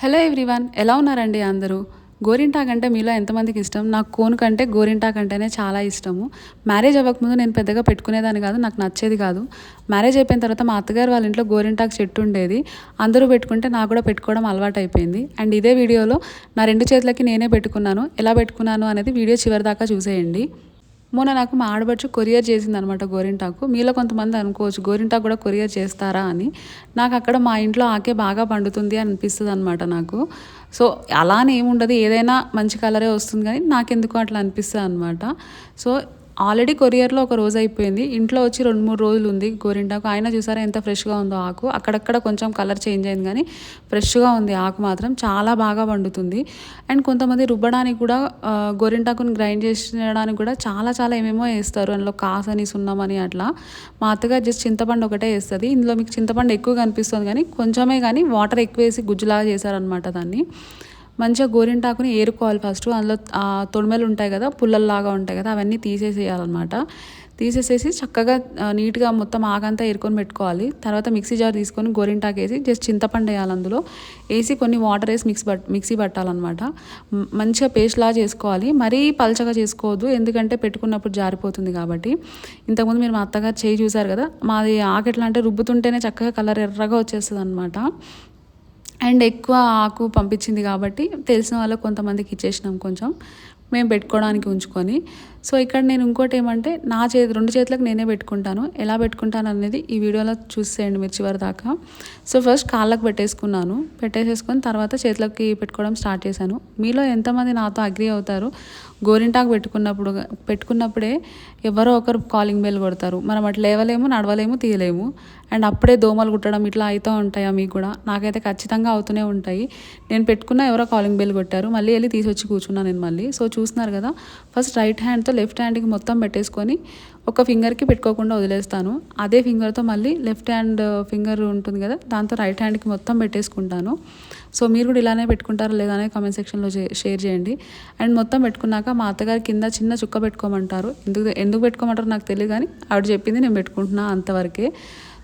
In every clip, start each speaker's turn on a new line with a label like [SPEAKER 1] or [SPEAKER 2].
[SPEAKER 1] Hello everyone ఎలా ఉన్నారండి అందరూ? గోరింటాక్ అంటే మీలో ఎంతమందికి ఇష్టం? నాకు కోన్ కంటే గోరింటాక్ అంటేనే చాలా ఇష్టము. మ్యారేజ్ అవ్వకముందు నేను పెద్దగా పెట్టుకునేదాన్ని కాదు నాకు నచ్చేది కాదు. మ్యారేజ్ అయిపోయిన తర్వాత మా అత్తగారు వాళ్ళ ఇంట్లో గోరింటాక్ చెట్టు ఉండేది. అందరూ పెట్టుకుంటే నాకు కూడా పెట్టుకోవడం అలవాటు అయిపోయింది అండ్ ఇదే వీడియోలో నా రెండు చేతులకి నేనే పెట్టుకున్నాను. ఎలా పెట్టుకున్నాను అనేది వీడియో చివరి దాకా చూసేయండి. మొన్న నాకు మా ఆడబడుచు కొరియర్ చేసింది అనమాట గోరింటాకు. మీలో కొంతమంది అనుకోవచ్చు గోరింటాకు కూడా కొరియర్ చేస్తారా అని. నాకు అక్కడ మా ఇంట్లో ఆకే బాగా పండుతుంది అని అనిపిస్తుంది అనమాట నాకు. సో అలానే ఏముండదు ఏదైనా మంచి కలరే వస్తుంది కానీ నాకెందుకు అట్లా అనిపిస్తుంది అనమాట సో ఆల్రెడీ కొరియర్లో ఒక రోజు అయిపోయింది. ఇంట్లో వచ్చి రెండు మూడు రోజులు ఉంది గోరింటాకు. ఆయన చూసారా ఎంత ఫ్రెష్గా ఉందో ఆకు. అక్కడక్కడ కొంచెం కలర్ చేంజ్ అయింది కానీ ఫ్రెష్గా ఉంది ఆకు మాత్రం. చాలా బాగా పండుతుంది అండ్ కొంతమంది రుబ్బడానికి కూడా గోరింటాకుని గ్రైండ్ చేసేయడానికి కూడా చాలా చాలా ఏమేమో వేస్తారు. అందులో కాసని సున్నమని అట్లా. మా అత్తగారు జస్ట్ చింతపండు ఒకటే వేస్తుంది. ఇందులో మీకు చింతపండు ఎక్కువ కనిపిస్తుంది కానీ కొంచెమే కానీ వాటర్ ఎక్కువ వేసి గుజ్జులాగా చేశారనమాట దాన్ని. మంచిగా గోరింటాకుని ఏరుకోవాలి ఫస్ట్. అందులో ఆ తొడిమెలు ఉంటాయి కదా పుల్లల్లాగా ఉంటాయి కదా అవన్నీ తీసేసేయాలన్నమాట. తీసేసేసి చక్కగా నీట్గా మొత్తం ఆగంతా ఏరుకొని పెట్టుకోవాలి. తర్వాత మిక్సీ జార్ తీసుకొని గోరింటాకు వేసి జస్ట్ చింతపండు వేయాలి అందులో. వేసి కొన్ని వాటర్ వేసి మిక్స్ బట్ మిక్సీ పట్టాలన్నమాట. మంచిగా పేస్ట్లా చేసుకోవాలి. మరీ పల్చగా చేసుకోవద్దు ఎందుకంటే పెట్టుకున్నప్పుడు జారిపోతుంది కాబట్టి. ఇంతకుముందు మీరు మా అత్తగారు చేయి చూసారు కదా మాది ఆకెట్లా అంటే రుబ్బుతుంటేనే చక్కగా కలర్ ఎర్రగా వచ్చేస్తుంది అనమాట అండ్ ఎక్కువ ఆకు పంపించింది కాబట్టి తెలిసిన వాళ్ళకు కొంతమందికి ఇచ్చేసినాం కొంచెం. మేము పెట్టుకోవడానికి ఉంచుకొని. సో ఇక్కడ నేను ఇంకోటి ఏమంటే నా చేతి రెండు చేతులకు నేనే పెట్టుకుంటాను. ఎలా పెట్టుకుంటాను అనేది ఈ వీడియోలో చూసేయండి మీరు చివరి దాకా. సో ఫస్ట్ కాళ్ళకు పెట్టేసుకున్నాను. పెట్టేసేసుకొని తర్వాత చేతులకి పెట్టుకోవడం స్టార్ట్ చేశాను. మీలో ఎంతమంది నాతో అగ్రి అవుతారు? గోరింటాకు పెట్టుకున్నప్పుడు పెట్టుకున్నప్పుడే ఎవరో ఒకరు కాలింగ్ బెల్ కొడతారు. మనం అట్లా లేవలేము నడవలేము తీయలేము. అండ్ అప్పుడే దోమలు కుట్టడం ఇట్లా అవుతూ ఉంటాయా మీకు కూడా? నాకైతే ఖచ్చితంగా అవుతూనే ఉంటాయి. నేను పెట్టుకున్న ఎవరో కాలింగ్ బెల్ కొట్టారు. మళ్ళీ వెళ్ళి తీసుకొచ్చి కూర్చున్నాను నేను మళ్ళీ. సో చూస్తున్నారు కదా ఫస్ట్ రైట్ హ్యాండ్తో లెఫ్ట్ హ్యాండ్కి మొత్తం పెట్టేసుకొని ఒక ఫింగర్కి పెట్టుకోకుండా వదిలేస్తాను. అదే ఫింగర్తో మళ్ళీ లెఫ్ట్ హ్యాండ్ ఫింగర్ ఉంటుంది కదా దాంతో రైట్ హ్యాండ్కి మొత్తం పెట్టేసుకుంటాను. సో మీరు కూడా ఇలానే పెట్టుకుంటారా లేదా అనేది కామెంట్ సెక్షన్లో షేర్ చేయండి. అండ్ మొత్తం పెట్టుకున్నాక మా అత్తగారి కింద చిన్న చుక్క పెట్టుకోమంటారు. ఎందుకు ఎందుకు పెట్టుకోమంటారో నాకు తెలియదు కానీ ఆవిడ చెప్పింది నేను పెట్టుకుంటున్నా అంతవరకే.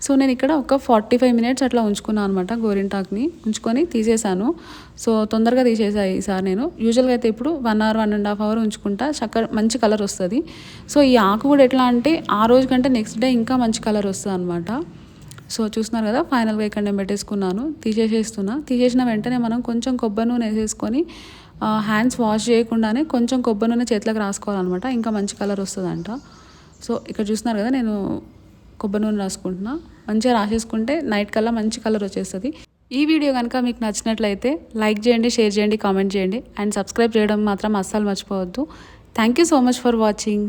[SPEAKER 1] సో నేను ఇక్కడ ఒక ఫార్టీ ఫైవ్ మినిట్స్ అట్లా ఉంచుకున్నాను అనమాట గోరింటాక్ని. ఉంచుకొని తీసేసాను సో తొందరగా తీసేసాయి ఈసారి నేను. యూజువల్గా అయితే ఇప్పుడు one hour one and half hour ఉంచుకుంటా. చక్కగా మంచి కలర్ వస్తుంది. సో ఈ ఆకు కూడా ఎట్లా అంటే ఆ రోజు కంటే నెక్స్ట్ డే ఇంకా మంచి కలర్ వస్తుంది అనమాట సో చూస్తున్నారు కదా ఫైనల్గా ఇక్కడ నేను పెట్టేసుకున్నాను. తీసేసేస్తున్నా. తీసేసిన వెంటనే మనం కొంచెం కొబ్బరి నూనె వేసేసుకొని హ్యాండ్స్ వాష్ చేయకుండానే కొంచెం కొబ్బరి నూనె చేతిలోకి రాసుకోవాలన్నమాట. ఇంకా మంచి కలర్ వస్తుందంట. సో ఇక్కడ చూస్తున్నారు కదా నేను కొబ్బరి నూనె రాసుకుంటున్నా. మంచిగా రాసేసుకుంటే నైట్ కల్లా మంచి కలర్ వచ్చేస్తుంది. ఈ వీడియో కనుక మీకు నచ్చినట్లయితే లైక్ చేయండి షేర్ చేయండి కామెంట్ చేయండి. అండ్ సబ్స్క్రైబ్ చేయడం మాత్రం అస్సలు మర్చిపోవద్దు. Thank you so much for watching.